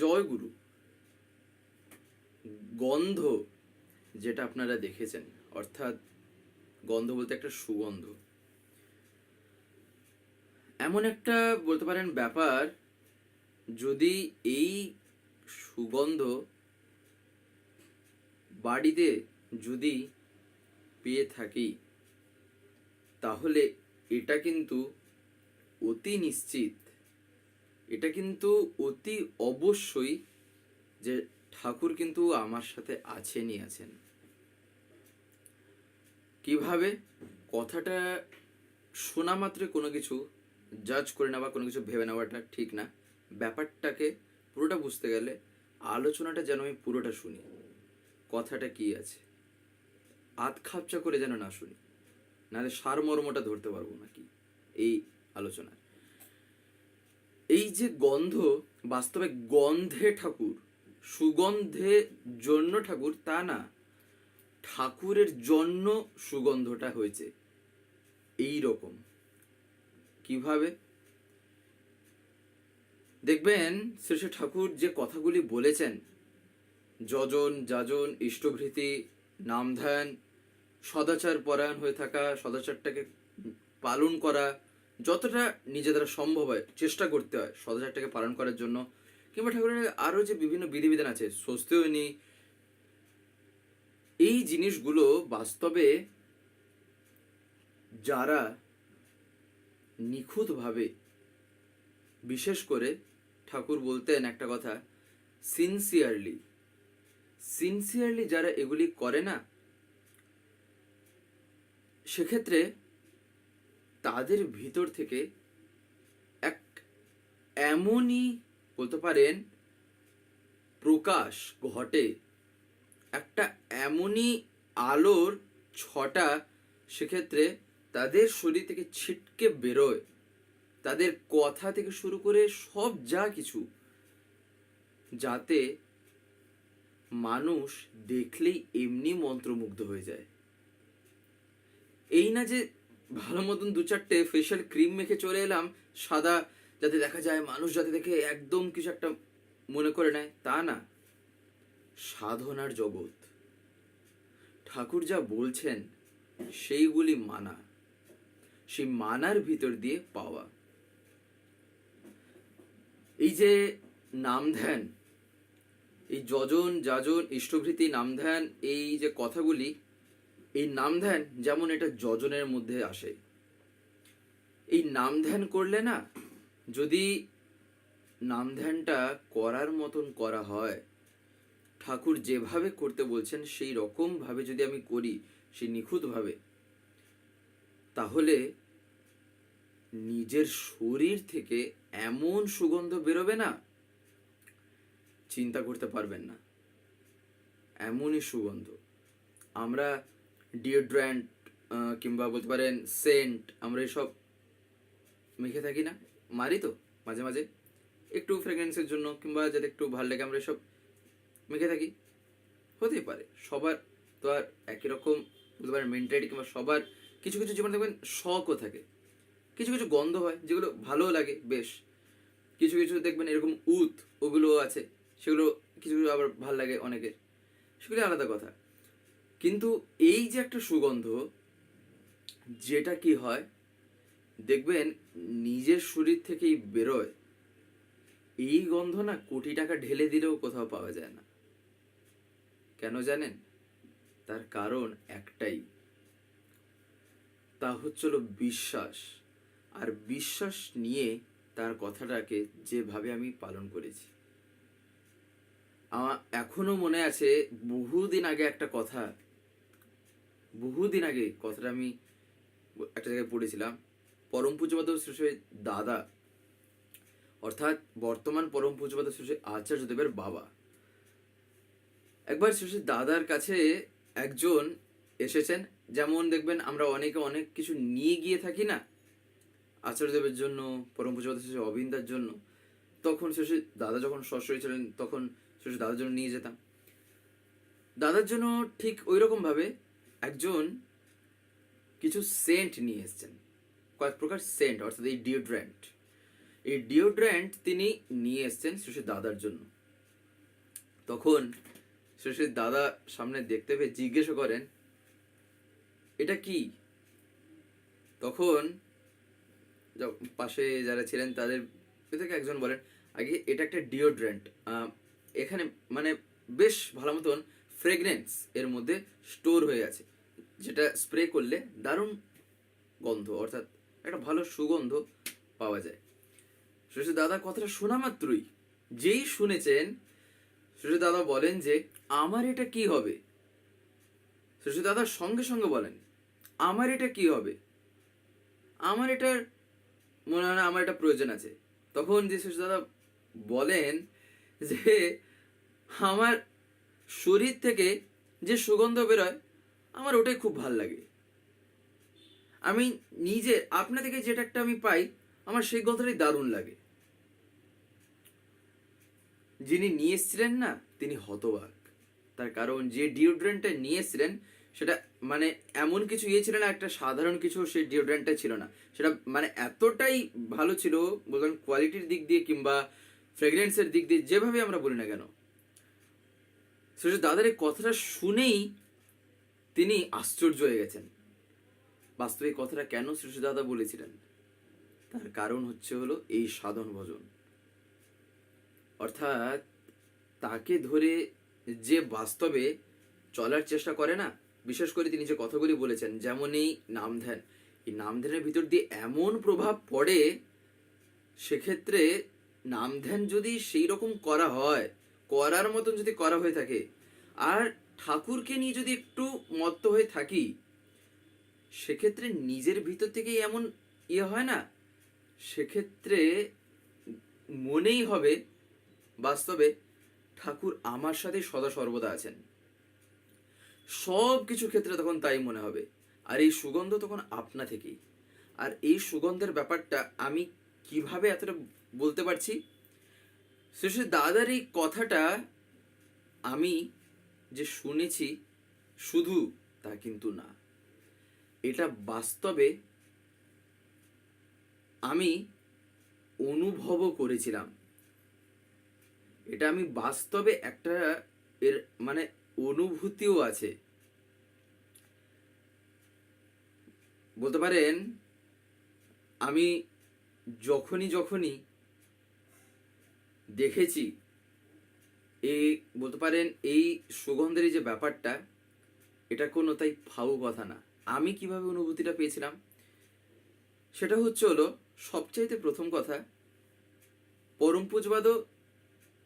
জয় গুরু গন্ধ যেটা আপনারা দেখেছেন, অর্থাৎ গন্ধ বলতে একটা সুগন্ধ। এমন একটা বলতে পারেন ব্যাপার, যদি এই সুগন্ধ বাড়িতে যদি পেয়ে থাকি, তাহলে এটা কিন্তু অতি নিশ্চিত এটা কিন্তু অতি অবশ্যই যে ঠাকুর কিন্তু আমার সাথে আছেনই আছেন। কীভাবে? কথাটা শোনা মাত্রে কোনো কিছু জাজ করে নেওয়া কোনো কিছু ভেবে নেওয়াটা ঠিক না। ব্যাপারটাকে পুরোটা বুঝতে গেলে আলোচনাটা যেন আমি পুরোটা শুনি। কথাটা কি আছে? আধ খাপচা করে যেন না শুনি। নাহলে সারমর্মটা ধরতে পারব না কি এই আলোচনায় এই যে গন্ধ, বাস্তবে গন্ধে ঠাকুর, সুগন্ধে জন্য ঠাকুর, তা না। ঠাকুরের জন্য সুগন্ধটা হয়েছে। এই রকম। কীভাবে? দেখবেন, শ্রী ঠাকুর যে কথাগুলি বলেছেন, যজন, যাজন, ইষ্টভৃতি নাম ধ্যান সদাচার পরায়ণ হয়ে থাকা, সদাচারটাকে পালন করা যতটা নিজে দ্বারা সম্ভব হয়, চেষ্টা করতে হয় সদাচারটাকে পালন করার জন্য। কিংবা ঠাকুরের আরও যে বিভিন্ন বিধিবিধান আছে স্বস্তিয়নী এই জিনিসগুলো বাস্তবে যারা নিখুঁতভাবে, বিশেষ করে ঠাকুর বলতেন একটা কথা সিনসিয়ারলি সিনসিয়ারলি যারা এগুলি করে না, সেক্ষেত্রে তাদের ভিতর থেকে এক এমনই বলতে পারেন প্রকাশ ঘটে। একটা এমনই আলোর ছটা সেক্ষেত্রে তাদের শরীর থেকে ছিটকে বেরোয়। তাদের কথা থেকে শুরু করে সব যা কিছু যাতে মানুষ দেখলেই এমনি মন্ত্রমুগ্ধ হয়ে যায়। এই না যে ভালো মতন দু চারটে ফেশিয়াল ক্রিম মেখে চলে এলাম। সাদা যাতে দেখা যায়, মানুষ যাতে দেখে, একদম কিছু একটা মনে করে নেয়, তা না। সাধনার জগৎ। ঠাকুর যা বলছেন, সেইগুলি মানা। সেই মানার ভিতর দিয়ে পাওয়া। এই যে নাম ধ্যান, এই যজন যাজন ইষ্টভৃতি নাম ধ্যান, এই যে কথাগুলি এই নাম ধ্যান যেমন এটা যজনের মধ্যে আসে। এই নাম ধ্যান করলে না, যদি নাম ধ্যানটা করার মতন করা হয়, ঠাকুর যেভাবে করতে বলছেন সেই রকম ভাবে যদি আমি করি সেই নিখুঁতভাবে, তাহলে নিজের শরীর থেকে এমন সুগন্ধ বেরোবে না, চিন্তা করতে পারবেন না। এমনই সুগন্ধ। আমরা ডিওড্রেন্ট কিংবা বলতে পারেন সেন্ট আমরা এসব মেখে থাকি না। মারি তো, মাঝে মাঝে। একটু ফ্রেগ্রেন্সের জন্য কিংবা যাতে একটু ভালো লাগে, আমরা এসব মেখে থাকি। হতেই পারে, সবার তো আর একই রকম, বলতে পারেন মেন্টালিটি কিংবা সবার কিছু কিছু জীবনে দেখবেন শখও থাকে। কিছু কিছু গন্ধ হয়, যেগুলো ভালোও লাগে, বেশ। কিছু কিছু দেখবেন এরকম উত ওগুলো আছে, সেগুলো কিছু কিছু আবার ভালো লাগে অনেকের। সেগুলো আলাদা কথা। কিন্তু এই যে একটা সুগন্ধ, যেটা কি হয়, দেখবেন নিজের শরীর থেকেই বেরোয়, এই গন্ধ না কোটি টাকা ঢেলে দিলেও কোথাও পাওয়া যায় না। কেন জানেন? তার কারণ একটাই। তা হচ্ছিল বিশ্বাস। আর বিশ্বাস নিয়ে তার কথাটাকে যেভাবে আমি পালন করেছি। আমার এখনও মনে আছে, বহুদিন আগে একটা কথা বহুদিন আগে কথাটা আমি একটা জায়গায় পড়েছিলাম। পরম পূজ্যপাদ শ্রী দাদা, অর্থাৎ বর্তমান পরম পূজ্যপাদ শ্রী আচার্যদেবের বাবা। একবার শ্রী দাদার কাছে একজন এসেছেন, যেমন দেখবেন আমরা অনেকে অনেক কিছু নিয়ে গিয়ে থাকি না আচার্যদেবের জন্য, পরম পূজ্যপাদ শ্রী অবিন্দার জন্য। তখন শেষে দাদা যখন সশরী ছিলেন তখন শেষে দাদার জন্য নিয়ে যেতাম। দাদার জন্য ঠিক ওই রকম ভাবে একজন কিছু সেন্ট নিয়ে এসছেন। কয়েক প্রকার সেন্ট অর্থাৎ এই ডিওড্রেন্ট এই ডিওড্রেন্ট তিনি নিয়ে এসছেন শেষে দাদার জন্য। তখন শ্বশুর দাদা সামনে দেখতে পেয়ে জিজ্ঞেস করেন, এটা কি? তখন পাশে যারা ছিলেন তাদের থেকে একজন বলেন, আগে এটা একটা ডিওড্রেন্ট এখানে মানে বেশ ভালো মতন ফ্রেগরেন্স এর মধ্যে স্টোর হয়ে আছে। যেটা স্প্রে করলে দারুণ গন্ধ, অর্থাৎ একটা ভালো সুগন্ধ পাওয়া যায়। শ্বশুর দাদা কথাটা শোনা মাত্রই। যেই শুনেছেন শ্বশুর দাদা বলেন যে, আমার এটা কি হবে? শ্বশুর দাদা সঙ্গে সঙ্গে বলেন, আমার এটা কি হবে? আমার এটার মনে হয় না, আমার এটা প্রয়োজন আছে। তখন যে শ্বশুর দাদা বলেন যে, আমার শরীর থেকে যে সুগন্ধ বেরোয় আমার ওটাই খুব ভালো লাগে। আমি নিজে, আপনা থেকে যেটা একটা আমি পাই, আমার সেই কথাটাই দারুণ লাগে। যিনি নিয়ে এসেছিলেন না, তিনি হতবাক। তার কারণ, যে ডিওড্রেন্টটা নিয়ে এসেছিলেন, সেটা মানে এমন কিছু ইয়ে ছিল না, একটা সাধারণ কিছু সেই ডিওড্রেন্টটা ছিল না। সেটা মানে এতটাই ভালো ছিল বলবেন কোয়ালিটির দিক দিয়ে কিংবা ফ্রেগরেন্সের দিক দিয়ে, যেভাবে আমরা বলি না কেন। সেটা দাদার এই কথাটা শুনেই তিনি আশ্চর্য হয়ে গেছেন। বাস্তবে কথাটা কেন শ্রী বলেছিলেন? তার কারণ হচ্ছে হলো এই সাধন ভজন। অর্থাৎ তাকে ধরে যে বাস্তবে চলার চেষ্টা করে না, বিশেষ করে তিনি যে কথাগুলি বলেছেন যেমন এই নাম ধ্যান, এই নাম ধ্যানের ভিতর দিয়ে এমন প্রভাব পড়ে, সেক্ষেত্রে নাম ধ্যান যদি সেই রকম করা হয়, করার মতন যদি করা হয়ে থাকে, আর ঠাকুরকে নিয়ে যদি একটু মত্ত হয়ে থাকি, সেক্ষেত্রে নিজের ভিতর থেকেই এমন ইয়ে হয় না? সেক্ষেত্রে মনেই হবে, বাস্তবে ঠাকুর আমার সাথে সদা সর্বদা আছেন। সব কিছু ক্ষেত্রে তখন তাই মনে হবে। আর এই সুগন্ধ তখন আপনা থেকেই। আর এই সুগন্ধের ব্যাপারটা আমি কীভাবে এতটা বলতে পারছি? শেষে দাদার এই কথাটা আমি যে শুনেছি শুধু তা কিন্তু না। এটা বাস্তবে আমি অনুভবও করেছিলাম। এটা আমি বাস্তবে একটা এর মানে অনুভূতিও আছে। বলতে পারেন, আমি যখনই যখনই দেখেছি এই বলতে পারেন এই সুগন্ধের যে ব্যাপারটা, এটা কোনো তাই ফাউ কথা না। আমি কীভাবে অনুভূতিটা পেয়েছিলাম? সেটা হচ্ছে হলো, সবচাইতে প্রথম কথা, পরম পূজবাদ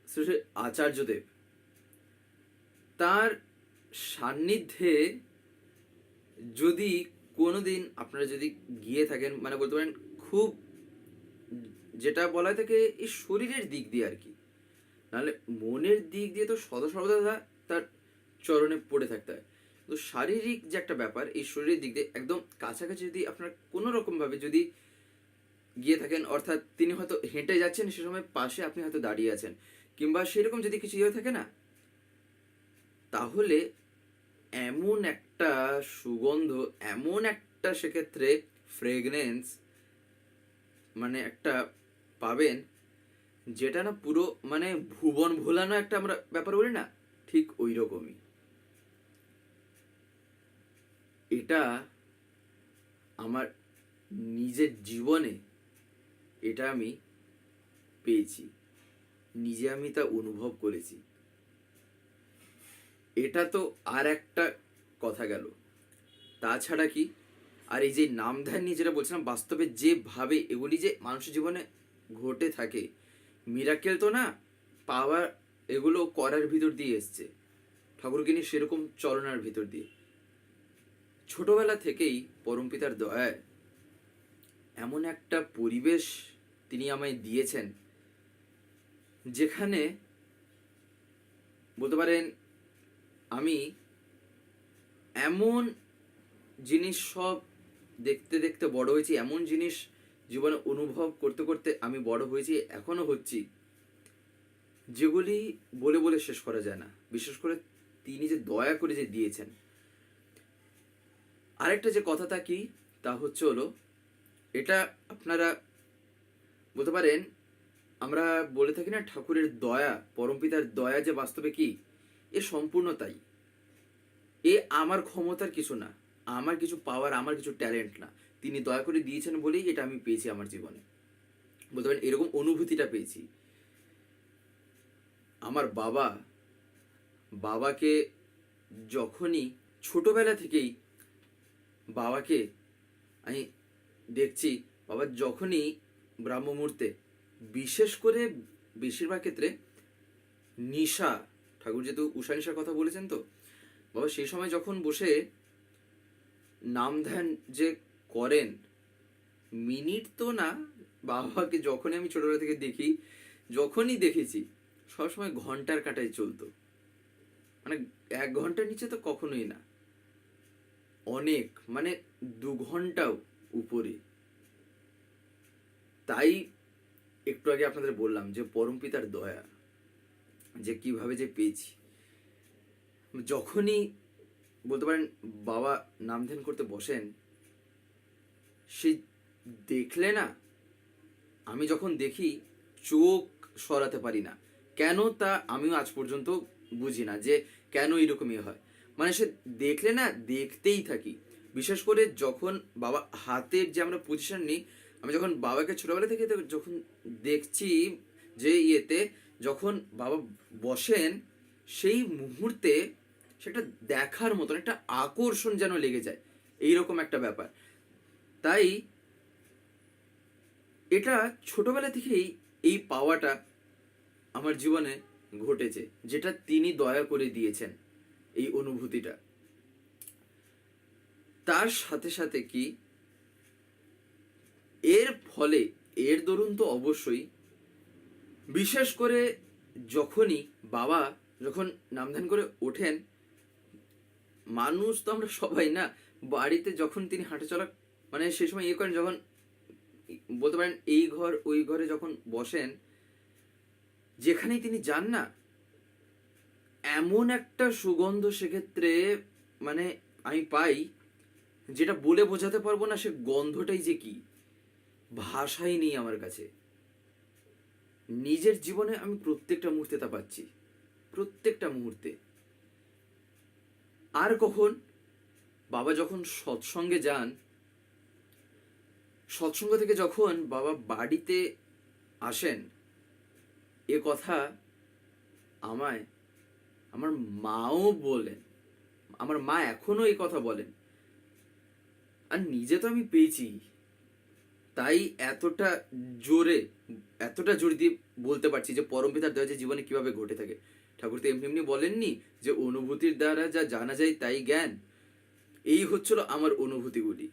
শ্রী আচার্যদেব। তার সান্নিধ্যে যদি কোনোদিন আপনারা যদি গিয়ে থাকেন মানে বলতে পারেন খুব যেটা বলা থাকে এই শরীরের দিক দিয়ে আর কি। নাহলে মনের দিক দিয়ে তো সদা সর্বদা তার চরণে পড়ে থাকতে হয়। তো শারীরিক যে একটা ব্যাপার, এই শরীরের দিক দিয়ে একদম কাছাকাছি যদি আপনার কোনো রকমভাবে যদি গিয়ে থাকেন, অর্থাৎ তিনি হয়তো হেঁটে যাচ্ছেন, সে সময় পাশে আপনি হয়তো দাঁড়িয়ে আছেন, কিংবা সেরকম যদি কিছু ইয়ে থাকে না, তাহলে এমন একটা সুগন্ধ, এমন একটা সেক্ষেত্রে ফ্রেগনেন্স মানে একটা পাবেন যেটা না পুরো মানে ভুবন ভোলানো একটা আমরা ব্যাপার বলি না, ঠিক ওই রকমই এটা আমার নিজের জীবনে এটা আমি পেয়েছি, নিজে আমি তা অনুভব করেছি। এটা তো আর একটা কথা গেল। তাছাড়া কি, আর এই যে নাম ধ্যান নিয়ে যেটা বলছিলাম, বাস্তবে যেভাবে এগুলি যে মানুষের জীবনে ঘটে থাকে মিরাকেল তো না পাওয়ার এগুলো করার ভিতর দিয়ে এসছে। ঠাকুরকে নিয়ে সেরকম চলনার ভিতর দিয়ে। ছোটবেলা থেকেই পরমপিতার দয়ায় এমন একটা পরিবেশ তিনি আমায় দিয়েছেন, যেখানে বলতে পারেন আমি এমন জিনিস সব দেখতে দেখতে বড় হয়েছি, এমন জিনিস জীবনে অনুভব করতে করতে আমি বড় হয়েছি, এখনও হচ্ছি। যেগুলি বলে বলে শেষ করা যায় না। বিশেষ করে তিনি যে দয়া করে যে দিয়েছেন। আরেকটা যে কথাটা কি, তা হচ্ছে হলো, এটা আপনারা বলতে পারেন, আমরা বলে থাকি না ঠাকুরের দয়া পরমপিতার দয়া যে বাস্তবে কি? এ সম্পূর্ণ তাই। এ আমার ক্ষমতার কিছু না। আমার কিছু পাওয়ার আমার কিছু ট্যালেন্ট না। তিনি দয়া করে দিয়েছেন বলেই এটা আমি পেয়েছি আমার জীবনে। বলতে পারেন এরকম অনুভূতিটা পেয়েছি। আমার বাবা, বাবাকে যখনই ছোটবেলা থেকেই বাবাকে আমি দেখছি, বাবা যখনই ব্রাহ্ম মুহূর্তে বিশেষ করে বেশিরভাগ ক্ষেত্রে নিশা, ঠাকুর যেহেতু উষা নিশার কথা বলেছেন তো, বাবা সেই সময় যখন বসে নাম ধ্যান যে করেন। মিনিট তো না, বাবাকে যখনই আমি ছোটবেলা থেকে দেখি, যখনই দেখেছি, সবসময় ঘণ্টার কাটায় চলতো। মানে এক ঘণ্টার নিচে তো কখনোই না। অনেক মানে দু ঘন্টাও উপরে। তাই একটু আগে আপনাদের বললাম যে পরম পিতার দয়া, যে কীভাবে যে পেয়েছি। যখনই বলতে পারেন বাবা নাম ধ্যান করতে বসেন সে দেখলে না, আমি যখন দেখি চোখ সরাতে পারি না, কেন তা আমিও আজ পর্যন্ত বুঝি না যে কেন এরকমই হয়। মানে সে দেখলে না, দেখতেই থাকি। বিশেষ করে যখন বাবা হাতের যে আমরা পজিশন নিই, আমি যখন বাবাকে ছোটবেলা থেকে যখন দেখছি যে ইয়েতে, যখন বাবা বসেন, সেই মুহূর্তে সেটা দেখার মতন, একটা আকর্ষণ যেন লেগে যায়। এইরকম একটা ব্যাপার। তাই এটা ছোটবেলা থেকেই এই পাওয়াটা আমার জীবনে ঘটেছে, যেটা তিনি দয়া করে দিয়েছেন এই অনুভূতিটা। তার সাথে সাথে কি এর ফলে, এর দরুন তো অবশ্যই, বিশেষ করে যখনই বাবা যখন নামধান করে ওঠেন, মানুষ তো আমরা সবাই না, বাড়িতে যখন তিনি হাঁটা চলা মানে সেই সময় ইয়ে করেন, যখন বলতে পারেন এই ঘর, ওই ঘরে যখন বসেন, যেখানেই তিনি যান না, এমন একটা সুগন্ধ সেক্ষেত্রে মানে আমি পাই, যেটা বলে বোঝাতে পারব না সে গন্ধটাই যে কি। ভাষাই নেই আমার কাছে। নিজের জীবনে আমি প্রত্যেকটা মুহূর্তে তা পাচ্ছি। প্রত্যেকটা মুহূর্তে। আর কখন? বাবা যখন সৎসঙ্গে যান সৎসঙ্গ থেকে যখন বাবা বাড়িতে আসেন, এ কথা আমায়, আমার মাও বলেন, আমার মা এখনও এই কথা বলেন। আর নিজে তো আমি পেয়েছি, তাই এতটা জোরে, এতটা জোর দিয়ে বলতে পারছি যে পরম পরমপিতার দয়া যে জীবনে কীভাবে ঘটে থাকে। ঠাকুর তো এমনি এমনি বলেননি যে অনুভূতির দ্বারা যা জানা যায় তাই জ্ঞান। এই হচ্ছিল আমার অনুভূতিগুলি।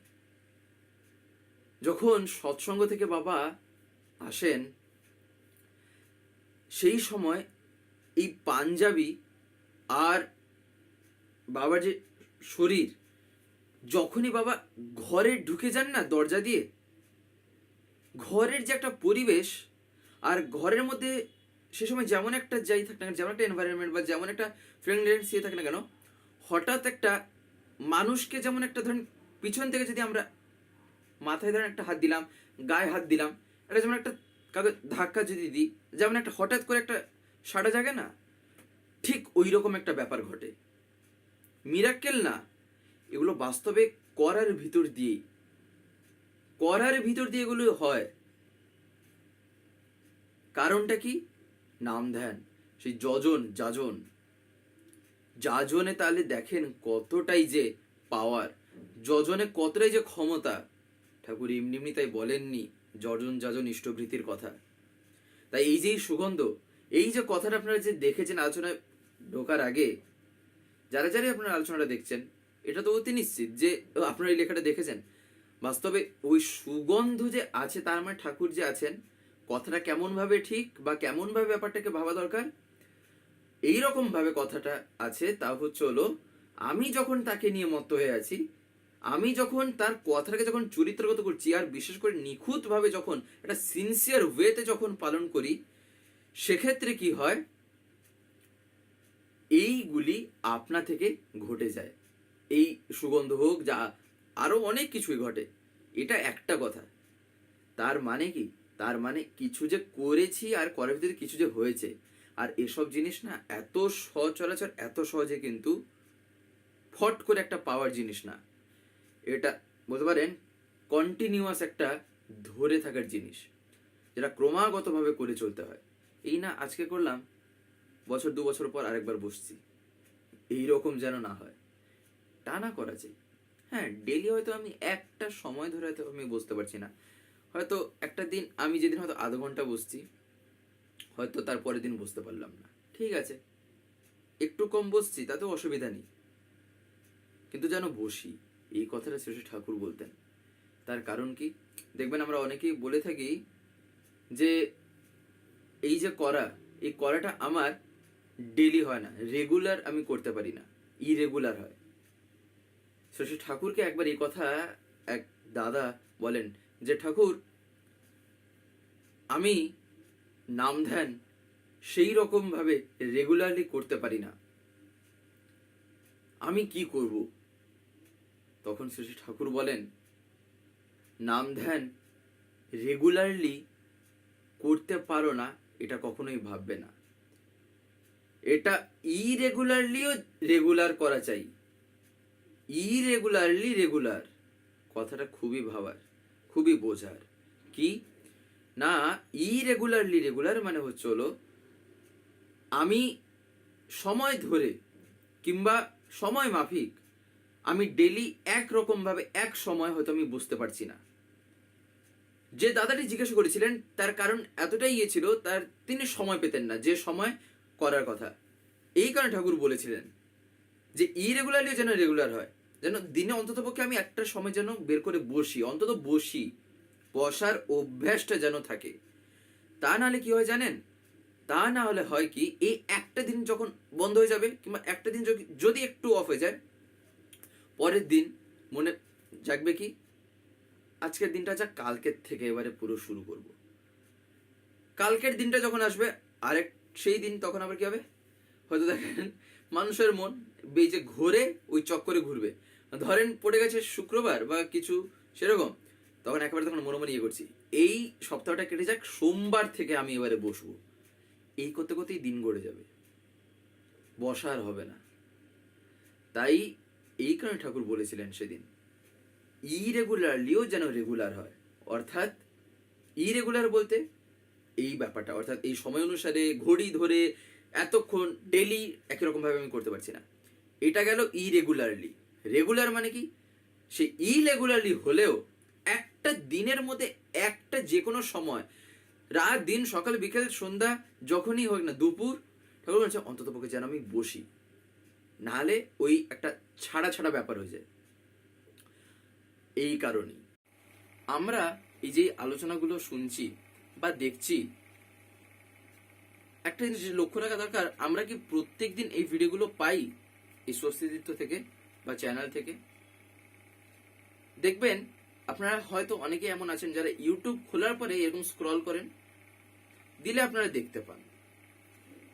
যখন সৎসঙ্গ থেকে বাবা আসেন, সেই সময় এই পাঞ্জাবি আর বাবার যে শরীর, যখনই বাবা ঘরে ঢুকে যান না দরজা দিয়ে, ঘরের যে একটা পরিবেশ আর ঘরের মধ্যে সে সময় যেমন একটা যাই থাক না যেমন একটা এনভায়রনমেন্ট বা যেমন একটা ফ্রেন্ডলেন্স ইয়ে থাকে না কেন, হঠাৎ একটা মানুষকে যেমন একটা ধরেন পিছন থেকে যদি আমরা মাথায় ধরেন একটা হাত দিলাম, গায়ে হাত দিলাম। এটা যেমন একটা কাউকে ধাক্কা যদি দিই, যেমন একটা হঠাৎ করে একটা সাড়া জাগে না, ঠিক ওই রকম একটা ব্যাপার ঘটে। মিরাক্কেল না, এগুলো বাস্তবে করার ভিতর দিয়েই। করার ভিতর দিয়ে এগুলো হয়। কারণটা কি? নাম ধ্যান। সেই যজন, যাজন। যাজনে তাহলে দেখেন কতটাই যে পাওয়ার যজনে কতটাই যে ক্ষমতা ঠাকুর এমনি এমনি তাই বলেননি জর্জন যাজন ইষ্টভৃতির কথা। তাই এই যে সুগন্ধ, এই যে কথাটা আপনারা যে দেখেছেন আলোচনায় ঢোকার আগে, যারা যারাই আপনারা আলোচনাটা দেখছেন, এটা তো অতি নিশ্চিত যে আপনারা এই লেখাটা দেখেছেন। বাস্তবে ওই সুগন্ধ যে আছে, তার মানে ঠাকুর যে আছেন, কথাটা কেমন ভাবে ঠিক বা কেমন ভাবে ব্যাপারটাকে ভাবা দরকার? এই রকম ভাবে কথাটা আছে, তা হচ্ছে হলো, আমি যখন তাকে নিয়ে মত্ত হয়ে আছি আমি যখন তার কথাটাকে যখন চরিত্রগত করছি, আর বিশেষ করে নিখুঁত ভাবে যখন, একটা সিনসিয়ার ওয়েতে যখন পালন করি, সেক্ষেত্রে কি হয়? এইগুলি আপনা থেকে ঘটে যায়। এই সুগন্ধ হোক, যা আরও অনেক কিছুই ঘটে, এটা একটা কথা। তার মানে কি? তার মানে কিছু যে করেছি আর করার ভিতরে কিছু যে হয়েছে। আর এসব জিনিস না, এত সচরাচর, এত সহজে কিন্তু ফট করে একটা পাওয়ার জিনিস না। এটা বলতে পারেন কন্টিনিউয়াস একটা ধরে থাকার জিনিস, যেটা ক্রমাগতভাবে করে চলতে হয়। এই না, আজকে করলাম, বছর দু বছর পর আরেকবার বসছি। এই রকম যেন না হয়। টানা করা যায়। হ্যাঁ ডেলি হয়তো আমি একটা সময় ধরে হয়তো আমি বসতে পারছি না। হয়তো একটা দিন আমি যেদিন হয়তো আধ ঘণ্টা বসছি, হয়তো তার পরের দিন বসতে পারলাম না। ঠিক আছে। একটু কম বসছি তাতেও অসুবিধা নেই। কিন্তু যেন বসি। এই কথাটা শ্রী ঠাকুর বলতেন। তার কারণ কি? দেখবেন আমরা অনেকেই বলে থাকি যে এই যে করা এই করাটা আমার ডেলি হয় না রেগুলার আমি করতে পারি না ইরেগুলার হয়। শশী ঠাকুরকে একবার এই কথা এক দাদা বলেন যে, ঠাকুর, আমি নাম ধ্যান সেই রকম ভাবে রেগুলারলি করতে পারি না। আমি কি করব? তখন শ্রী ঠাকুর বলেন, নাম ধ্যান রেগুলারলি করতে পারো না, এটা কখনোই ভাববে না। এটা ইরেগুলারলিও রেগুলার করা চাই। ইরেগুলারলি রেগুলার কথাটা খুবই ভাবার, খুবই বোঝার। কি? না ইরেগুলারলি রেগুলার মানে হচ্ছে হলো, আমি সময় ধরে কিংবা সময় মাফিক আমি ডেলি এক রকম ভাবে এক সময় হয়তো আমি বুঝতে পারছি না। যে দাদাটি জিজ্ঞাসা করেছিলেন, তার কারণ এতটাই ইয়ে ছিল, তার তিনি সময় পেতেন না, যে সময় করার কথা। এই কারণে ঠাকুর বলেছিলেন যে ইরেগুলারলি যেন রেগুলার হয়, যেন দিনে অন্তত পক্ষে আমি একটা সময় যেন বের করে বসি, অন্তত বসি, বসার অভ্যাসটা যেন থাকে। তা নাহলে কি হয় জানেন? তা না হলে হয় কি, এই একটা দিন যখন বন্ধ হয়ে যাবে, কিংবা একটা দিন যদি একটু অফ হয়ে যায় পরের দিন মনে জাগবে কি? আজকের দিনটা যা কালকের থেকে এবারে পুরো শুরু করব। কালকের দিনটা যখন আসবে, আরেক সেই দিন তখন আবার কি হবে? হয়তো দেখেন, মানুষের মন যে ঘোরে ওই চক্করে ঘুরবে। ধরেন পড়ে গেছে শুক্রবার বা কিছু সেরকম, তখন একেবারে তখন মনে মনে ইয়ে করছি। এই সপ্তাহটা কেটে যাক, সোমবার থেকে আমি এবারে বসবো। এই করতে করতেই দিন গড়ে যাবে। বসার হবে না। তাই এই কারণে ঠাকুর বলেছিলেন সেদিন, ইরেগুলারলিও যেন রেগুলার হয়। অর্থাৎ ইরেগুলার বলতে এই ব্যাপারটা, অর্থাৎ এই সময় অনুসারে, ঘড়ি ধরে, এতক্ষণ ডেলি একই রকম ভাবে আমি করতে পারছি না। এটা গেল ইরেগুলারলি। রেগুলার মানে কি? সে ইরেগুলারলি হলেও একটা দিনের মধ্যে একটা যে কোনো সময়, রাত, দিন, সকাল, বিকেল, সন্ধ্যা, যখনই হোক না, দুপুর, ঠাকুর বলছে অন্তত পক্ষে যেন আমি বসি। নাহলে ওই একটা ছাড়া ছাড়া ব্যাপার হয়ে যায়। এই কারণেই। আমরা এই যে আলোচনাগুলো শুনছি বা দেখছি, একটা জিনিস লক্ষ্য রাখা দরকার, আমরা কি প্রত্যেক দিন এই ভিডিওগুলো পাই এই স্বস্তিদিত্য থেকে বা চ্যানেল থেকে? দেখবেন, আপনারা হয়তো অনেকে এমন আছেন যারা ইউটিউব খোলার পরে এরকম স্ক্রল করেন, দিলে আপনারা দেখতে পান।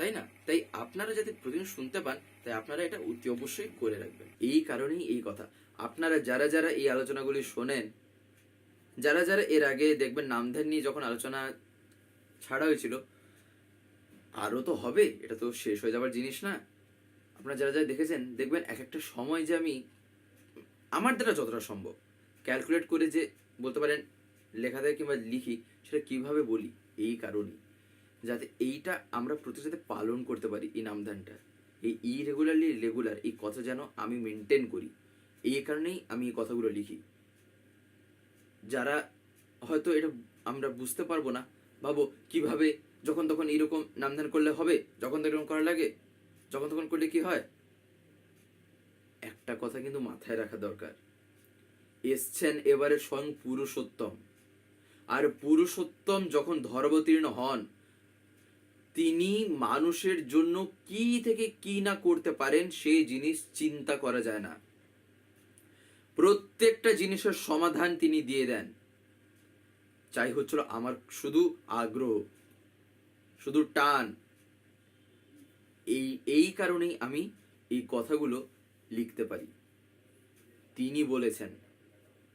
তাই না? তাই আপনারা যাতে প্রতিদিন শুনতে পান, তাই আপনারা এটা অতি অবশ্যই করে রাখবেন। এই কারণেই এই কথা। আপনারা যারা যারা এই আলোচনাগুলি শোনেন, যারা যারা এর আগে দেখবেন নামধান নিয়ে যখন আলোচনা ছাড়া হয়েছিল, আরও তো হবে, এটা তো শেষ হয়ে যাবার জিনিস না। আপনারা যারা যারা দেখেছেন, দেখবেন এক একটা সময় যে আমি, আমার দ্বারা যতটা সম্ভব ক্যালকুলেট করে যে বলতে পারেন লেখা দেয় কিংবা লিখি, সেটা কীভাবে বলি, এই কারণেই। যাতে এইটা আমরা প্রতি যাতে পালন করতে পারি এই নামধানটা। এই ইরেগুলারলি রেগুলার এই কথা যেন আমি মেনটেন করি। এই কারণেই আমি এই কথাগুলো লিখি। যারা হয়তো এটা আমরা বুঝতে পারব না, ভাবো কীভাবে যখন তখন এরকম নামধান করলে হবে, যখন তখন করা লাগে, যখন তখন করলে কি হয়? একটা কথা কিন্তু মাথায় রাখা দরকার। এসছেন এবারে স্বয়ং পুরুষোত্তম। আর পুরুষোত্তম যখন ধর্মতীর্ণ হন তিনি মানুষের জন্য কি থেকে কি না করতে পারেন সেই জিনিস চিন্তা করা যায় না। প্রত্যেকটা জিনিসের সমাধান তিনি দিয়ে দেন। চাই হচ্ছিল আমার শুধু আগ্রহ, শুধু টান। এই এই কারণেই আমি এই কথাগুলো লিখতে পারি। তিনি বলেছেন,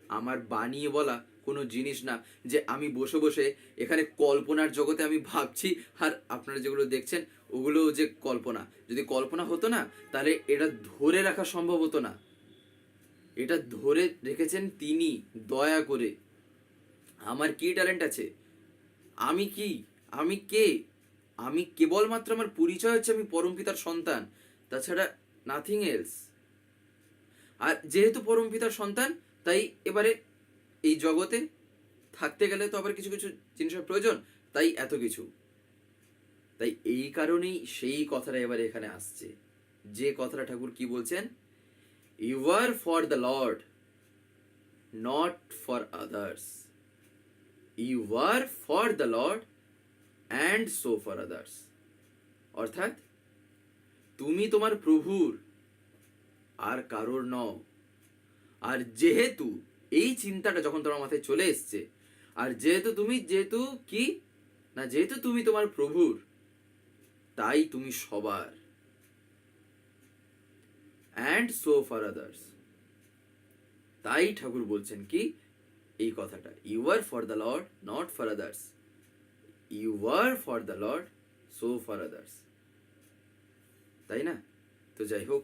আমার বানিয়ে বলা কোনো জিনিস না যে আমি বসে বসে এখানে কল্পনার জগতে আমি ভাবছি আর আপনারা যেগুলো দেখছেন ওগুলো যে কল্পনা। যদি কল্পনা হতো না, তাহলে এটা ধরে রাখা সম্ভব হতো না। এটা ধরে রেখেছেন তিনি, দয়া করে। আমার কি ট্যালেন্ট আছে? আমি কি? আমি কে? আমি কেবলমাত্র আমার পরিচয় হচ্ছে আমি পরমপিতার সন্তান। তাছাড়া নাথিং এলস আর যেহেতু পরমপিতার সন্তান, তাই এবারে এই জগতে থাকতে গেলে তো আবার কিছু কিছু জিনিসের প্রয়োজন, তাই এত কিছু। তাই এই কারণেই সেই কথাটা এবারে এখানে আসছে। যে কথাটা ঠাকুর কি বলছেন? You are for the Lord not for others you are for the Lord and so for others অর্থাৎ, তুমি তোমার প্রভুর, আর কারোর নও। আর যেহেতু এই চিন্তাটা যখন তোমার মাথায় চলে এসছে, আর যেহেতু তুমি, যেহেতু কি? না, যেহেতু তুমি তোমার প্রভুর, তাই তুমি সবার। অ্যান্ড সো ফর আদার্স তাই ঠাকুর বলছেন কি? এই কথাটা you are for the Lord not for others you are for the Lord so for others তাই না? তো যাই হোক